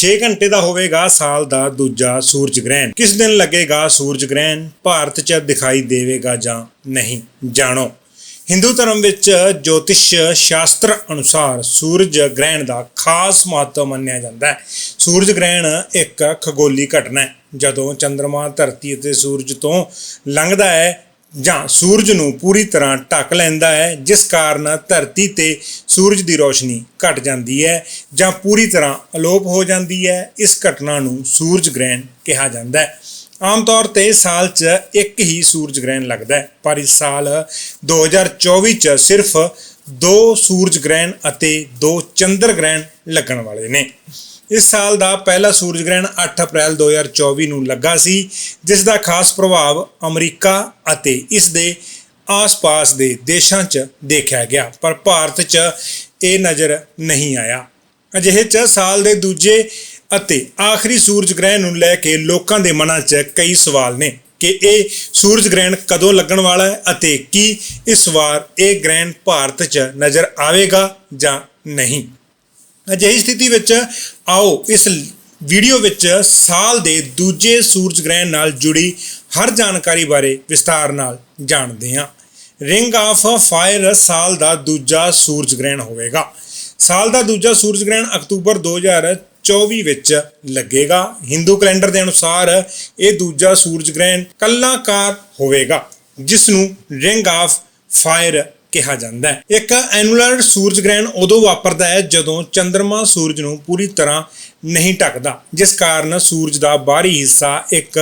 6 ਘੰਟੇ ਦਾ ਹੋਵੇਗਾ ਸਾਲ ਦਾ ਦੂਜਾ ਸੂਰਜ ਗ੍ਰਹਿਣ। ਕਿਸ ਦਿਨ ਲੱਗੇਗਾ ਸੂਰਜ ਗ੍ਰਹਿਣ? ਭਾਰਤ 'ਚ ਦਿਖਾਈ ਦੇਵੇਗਾ ਜਾਂ ਨਹੀਂ ਜਾਣੋ। ਹਿੰਦੂ ਧਰਮ ਵਿੱਚ ਜੋਤਿਸ਼ ਸ਼ਾਸਤਰ ਅਨੁਸਾਰ ਸੂਰਜ ਗ੍ਰਹਿਣ ਦਾ ਖਾਸ ਮਹੱਤਵ ਮੰਨਿਆ ਜਾਂਦਾ ਹੈ। ਸੂਰਜ ਗ੍ਰਹਿਣ ਇੱਕ ਖਗੋਲੀ ਘਟਨਾ ਹੈ। ਜਦੋਂ ਚੰ드ਰਮਾ ਧਰਤੀ ਅਤੇ ਸੂਰਜ ਤੋਂ ਲੰਘਦਾ ਹੈ ਜਾਂ ਸੂਰਜ ਨੂੰ ਪੂਰੀ ਤਰ੍ਹਾਂ ਢੱਕ ਲੈਂਦਾ ਹੈ, ਜਿਸ ਕਾਰਨ ਧਰਤੀ ਤੇ ਸੂਰਜ ਦੀ ਰੋਸ਼ਨੀ ਘਟ ਜਾਂਦੀ ਹੈ ਜਾਂ ਪੂਰੀ ਤਰ੍ਹਾਂ ਅਲੋਪ ਹੋ ਜਾਂਦੀ ਹੈ, ਇਸ ਘਟਨਾ ਨੂੰ ਸੂਰਜ ਗ੍ਰਹਿਣ ਕਿਹਾ ਜਾਂਦਾ ਹੈ। ਆਮ ਤੌਰ ਤੇ ਸਾਲ 'ਚ ਇੱਕ ਹੀ ਸੂਰਜ ਗ੍ਰਹਿਣ ਲੱਗਦਾ ਹੈ, ਪਰ ਇਸ ਸਾਲ 2024 'ਚ ਸਿਰਫ ਦੋ ਸੂਰਜ ਗ੍ਰਹਿਣ ਅਤੇ ਦੋ ਚੰਦਰ ਗ੍ਰਹਿਣ ਲੱਗਣ ਵਾਲੇ ਨੇ। ਇਸ ਸਾਲ ਦਾ ਪਹਿਲਾ ਸੂਰਜ ਗ੍ਰਹਿਣ 8 ਅਪ੍ਰੈਲ 2024 ਨੂੰ ਲੱਗਾ ਸੀ, ਜਿਸ ਦਾ ਖਾਸ ਪ੍ਰਭਾਵ ਅਮਰੀਕਾ ਅਤੇ ਇਸ ਦੇ ਆਸ-ਪਾਸ ਦੇ ਦੇਸ਼ਾਂ 'ਚ ਦੇਖਿਆ ਗਿਆ, ਪਰ ਭਾਰਤ 'ਚ ਇਹ ਨਜ਼ਰ ਨਹੀਂ ਆਇਆ। ਅਜਿਹੇ 'ਚ ਸਾਲ ਦੇ ਦੂਜੇ ਅਤੇ ਆਖਰੀ ਸੂਰਜ ਗ੍ਰਹਿਣ ਨੂੰ ਲੈ ਕੇ ਲੋਕਾਂ ਦੇ ਮਨਾਂ 'ਚ ਕਈ ਸਵਾਲ ਨੇ ਕਿ ਇਹ ਸੂਰਜ ਗ੍ਰਹਿਣ ਕਦੋਂ ਲੱਗਣ ਵਾਲਾ ਹੈ ਅਤੇ ਕੀ ਇਸ ਵਾਰ ਇਹ ਗ੍ਰਹਿਣ ਭਾਰਤ 'ਚ ਨਜ਼ਰ ਆਵੇਗਾ ਜਾਂ ਨਹੀਂ। ਅਜਿਹੀ ਸਥਿਤੀ ਵਿੱਚ ਆਓ ਇਸ ਵੀਡੀਓ ਵਿੱਚ ਸਾਲ ਦੇ ਦੂਜੇ ਸੂਰਜ ਗ੍ਰਹਿਣ ਨਾਲ ਜੁੜੀ ਹਰ ਜਾਣਕਾਰੀ ਬਾਰੇ ਵਿਸਥਾਰ ਨਾਲ ਜਾਣਦੇ ਹਾਂ। ਰਿੰਗ ਆਫ ਫਾਇਰ ਸਾਲ ਦਾ ਦੂਜਾ ਸੂਰਜ ਗ੍ਰਹਿਣ ਹੋਵੇਗਾ। ਸਾਲ ਦਾ ਦੂਜਾ ਸੂਰਜ ਗ੍ਰਹਿਣ ਅਕਤੂਬਰ 2024 ਵਿੱਚ ਲੱਗੇਗਾ। ਹਿੰਦੂ ਕੈਲੰਡਰ ਦੇ ਅਨੁਸਾਰ ਇਹ ਦੂਜਾ ਸੂਰਜ ਗ੍ਰਹਿਣ ਕੱਲਾਕਾਰ ਹੋਵੇਗਾ ਜਿਸ ਨੂੰ ਰਿੰਗ ਆਫ ਫਾਇਰ ਕਿਹਾ ਜਾਂਦਾ ਹੈ। ਇੱਕ ਐਨੂਲਰ ਸੂਰਜ ਗ੍ਰਹਿਣ ਉਦੋਂ ਵਾਪਰਦਾ ਹੈ ਜਦੋਂ ਚੰ드ਰਮਾ ਸੂਰਜ ਨੂੰ ਪੂਰੀ ਤਰ੍ਹਾਂ ਨਹੀਂ ਢੱਕਦਾ, ਜਿਸ ਕਾਰਨ ਸੂਰਜ ਦਾ ਬਾਹਰੀ ਹਿੱਸਾ ਇੱਕ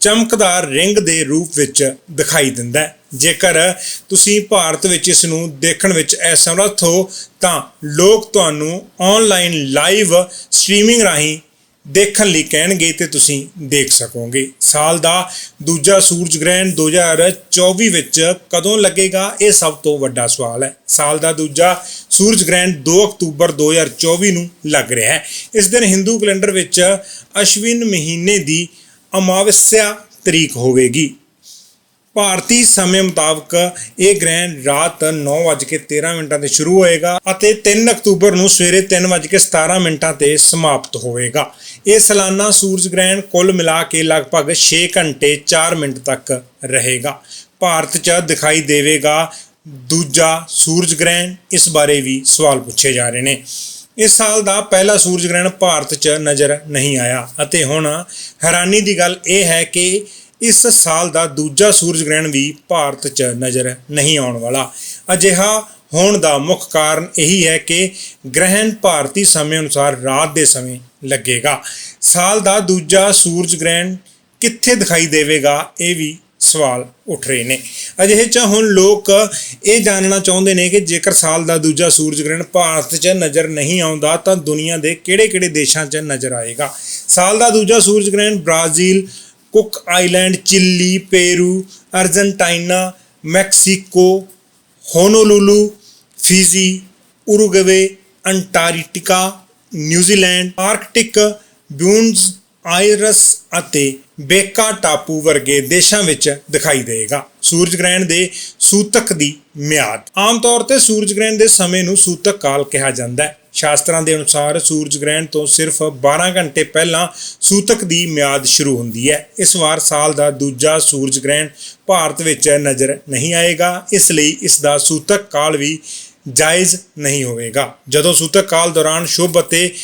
ਚਮਕਦਾਰ ਰਿੰਗ ਦੇ ਰੂਪ ਵਿੱਚ ਦਿਖਾਈ ਦਿੰਦਾ ਹੈ। ਜੇਕਰ ਤੁਸੀਂ ਭਾਰਤ ਵਿੱਚ ਇਸ ਨੂੰ ਦੇਖਣ ਵਿੱਚ ਅਸਮਰੱਥ ਹੋ, ਤਾਂ ਲੋਕ ਤੁਹਾਨੂੰ ਆਨਲਾਈਨ ਲਾਈਵ ਸਟ੍ਰੀਮਿੰਗ ਰਾਹੀਂ ਦੇਖਣ ਲਈ ਕਹਿਣਗੇ ਤੇ ਤੁਸੀਂ ਦੇਖ ਸਕੋਗੇ। ਸਾਲ ਦਾ ਦੂਜਾ ਸੂਰਜ ਗ੍ਰਹਿਣ 2024 ਵਿੱਚ ਕਦੋਂ ਲੱਗੇਗਾ, ਇਹ ਸਭ ਤੋਂ ਵੱਡਾ ਸਵਾਲ ਹੈ। ਸਾਲ ਦਾ ਦੂਜਾ ਸੂਰਜ ਗ੍ਰਹਿਣ 2 ਅਕਤੂਬਰ 2024 ਨੂੰ ਲੱਗ ਰਿਹਾ ਹੈ। ਇਸ ਦਿਨ ਹਿੰਦੂ ਕੈਲੰਡਰ ਵਿੱਚ ਅਸ਼ਵਿਨ ਮਹੀਨੇ ਦੀ ਅਮਾਵਸਿਆ ਤਰੀਕ ਹੋਵੇਗੀ। ਭਾਰਤੀ ਸਮੇਂ ਮੁਤਾਬਕ ਇਹ ਗ੍ਰਹਿਣ ਰਾਤ 9:13 ਮਿੰਟਾਂ ਤੇ ਸ਼ੁਰੂ ਹੋਏਗਾ ਅਤੇ 3 ਅਕਤੂਬਰ ਨੂੰ ਸਵੇਰੇ 3:17 ਮਿੰਟਾਂ ਤੇ ਸਮਾਪਤ ਹੋਵੇਗਾ। ਇਹ ਸਾਲਾਨਾ ਸੂਰਜ ਗ੍ਰਹਿਣ ਕੁੱਲ ਮਿਲਾ ਕੇ ਲਗਭਗ 6 ਘੰਟੇ 4 ਮਿੰਟ ਤੱਕ ਰਹੇਗਾ। ਭਾਰਤ 'ਚ ਦਿਖਾਈ ਦੇਵੇਗਾ ਦੂਜਾ ਸੂਰਜ ਗ੍ਰਹਿਣ, ਇਸ ਬਾਰੇ ਵੀ ਸਵਾਲ ਪੁੱਛੇ ਜਾ ਰਹੇ ਨੇ। ਇਸ ਸਾਲ ਦਾ ਪਹਿਲਾ ਸੂਰਜ ਗ੍ਰਹਿਣ ਭਾਰਤ 'ਚ ਨਜ਼ਰ ਨਹੀਂ ਆਇਆ ਅਤੇ ਹੁਣ ਹੈਰਾਨੀ ਦੀ ਗੱਲ ਇਹ ਹੈ ਕਿ ਇਸ ਸਾਲ ਦਾ ਦੂਜਾ ਸੂਰਜ ਗ੍ਰਹਿਣ ਵੀ ਭਾਰਤ 'ਚ ਨਜ਼ਰ ਨਹੀਂ ਆਉਣ ਵਾਲਾ। ਅਜਿਹਾ ਹੋਣ ਦਾ ਮੁੱਖ ਕਾਰਨ ਇਹੀ ਹੈ ਕਿ ਗ੍ਰਹਿਣ ਭਾਰਤੀ ਸਮੇਂ ਅਨੁਸਾਰ ਰਾਤ ਦੇ ਸਮੇਂ ਲੱਗੇਗਾ। ਸਾਲ ਦਾ ਦੂਜਾ ਸੂਰਜ ਗ੍ਰਹਿਣ ਕਿੱਥੇ ਦਿਖਾਈ ਦੇਵੇਗਾ, ਇਹ ਵੀ ਸਵਾਲ ਉੱਠ ਰਹੇ ਨੇ। ਅਜਿਹੇ ਚ ਹੁਣ ਲੋਕ ਇਹ ਜਾਣਨਾ ਚਾਹੁੰਦੇ ਨੇ ਕਿ ਜੇਕਰ ਸਾਲ ਦਾ ਦੂਜਾ ਸੂਰਜ ਗ੍ਰਹਿਣ ਭਾਰਤ 'ਚ ਨਜ਼ਰ ਨਹੀਂ ਆਉਂਦਾ, ਤਾਂ ਦੁਨੀਆ ਦੇ ਕਿਹੜੇ-ਕਿਹੜੇ ਦੇਸ਼ਾਂ 'ਚ ਨਜ਼ਰ ਆਏਗਾ। ਸਾਲ ਦਾ ਦੂਜਾ ਸੂਰਜ ਗ੍ਰਹਿਣ Brazil Cook Island, Chile, Peru, Argentina, Mexico, Honolulu, Fiji, Uruguay Antarctica New Zealand, Arctic Buenos Aires ਅਤੇ ਬੇਕਾ ਟਾਪੂ ਵਰਗੇ ਦੇਸ਼ਾਂ ਵਿੱਚ ਦਿਖਾਈ ਦੇਵੇਗਾ। ਸੂਰਜ ਗ੍ਰਹਿਣ ਦੇ ਸੂਤਕ ਦੀ ਮਿਆਦ। ਆਮ ਤੌਰ ਤੇ ਸੂਰਜ ਗ੍ਰਹਿਣ ਦੇ ਸਮੇਂ ਨੂੰ ਸੂਤਕ ਕਾਲ ਕਿਹਾ ਜਾਂਦਾ ਹੈ। ਸ਼ਾਸਤਰਾਂ ਦੇ ਅਨੁਸਾਰ ਸੂਰਜ ਗ੍ਰਹਿਣ ਤੋਂ ਸਿਰਫ 12 ਘੰਟੇ ਪਹਿਲਾਂ ਸੂਤਕ ਦੀ ਮਿਆਦ ਸ਼ੁਰੂ ਹੁੰਦੀ ਹੈ। ਇਸ ਵਾਰ ਸਾਲ ਦਾ ਦੂਜਾ ਸੂਰਜ ਗ੍ਰਹਿਣ ਭਾਰਤ ਵਿੱਚ ਨਜ਼ਰ ਨਹੀਂ ਆਏਗਾ। ਇਸ ਲਈ ਇਸ ਦਾ ਸੂਤਕ ਕਾਲ ਵੀ ਜਾਇਜ਼ ਨਹੀਂ ਹੋਵੇਗਾ। ਜਦੋਂ ਸੂਤਕ ਕਾਲ ਦੌਰਾਨ ਸ਼ੁਭ ਅਤੇ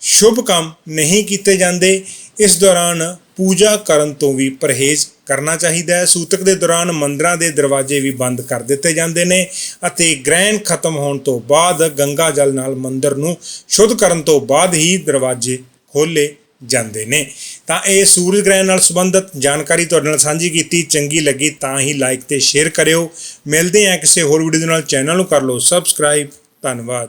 ਸ਼ੁਭ ਕੰਮ ਨਹੀਂ ਕੀਤੇ ਜਾਂਦੇ, ਇਸ ਦੌਰਾਨ ਪੂਜਾ ਕਰਨ ਤੋਂ ਵੀ ਪਰਹੇਜ਼ ਕਰਨਾ ਚਾਹੀਦਾ ਹੈ। ਸੂਤਕ ਦੇ ਦੌਰਾਨ ਮੰਦਰਾਂ ਦੇ ਦਰਵਾਜ਼ੇ ਵੀ ਬੰਦ ਕਰ ਦਿੱਤੇ ਜਾਂਦੇ ਨੇ ਅਤੇ ਗ੍ਰਹਿਣ ਖਤਮ ਹੋਣ ਤੋਂ ਬਾਅਦ ਗੰਗਾ ਜਲ ਨਾਲ ਮੰਦਰ ਨੂੰ ਸ਼ੁੱਧ ਕਰਨ ਤੋਂ ਬਾਅਦ ਹੀ ਦਰਵਾਜ਼ੇ ਖੋਲੇ ਜਾਂਦੇ ਨੇ। ਤਾਂ ਇਹ ਸੂਰਜ ਗ੍ਰਹਿਣ ਨਾਲ ਸੰਬੰਧਿਤ ਜਾਣਕਾਰੀ ਤੁਹਾਡੇ ਨਾਲ ਸਾਂਝੀ ਕੀਤੀ, ਚੰਗੀ ਲੱਗੀ ਤਾਂ ਹੀ ਲਾਈਕ ਤੇ ਸ਼ੇਅਰ ਕਰਿਓ। ਮਿਲਦੇ ਹਾਂ ਕਿਸੇ ਹੋਰ ਵੀਡੀਓ ਦੇ ਨਾਲ। ਚੈਨਲ ਨੂੰ ਕਰ ਲਓ ਸਬਸਕ੍ਰਾਈਬ ਧੰਨਵਾਦ।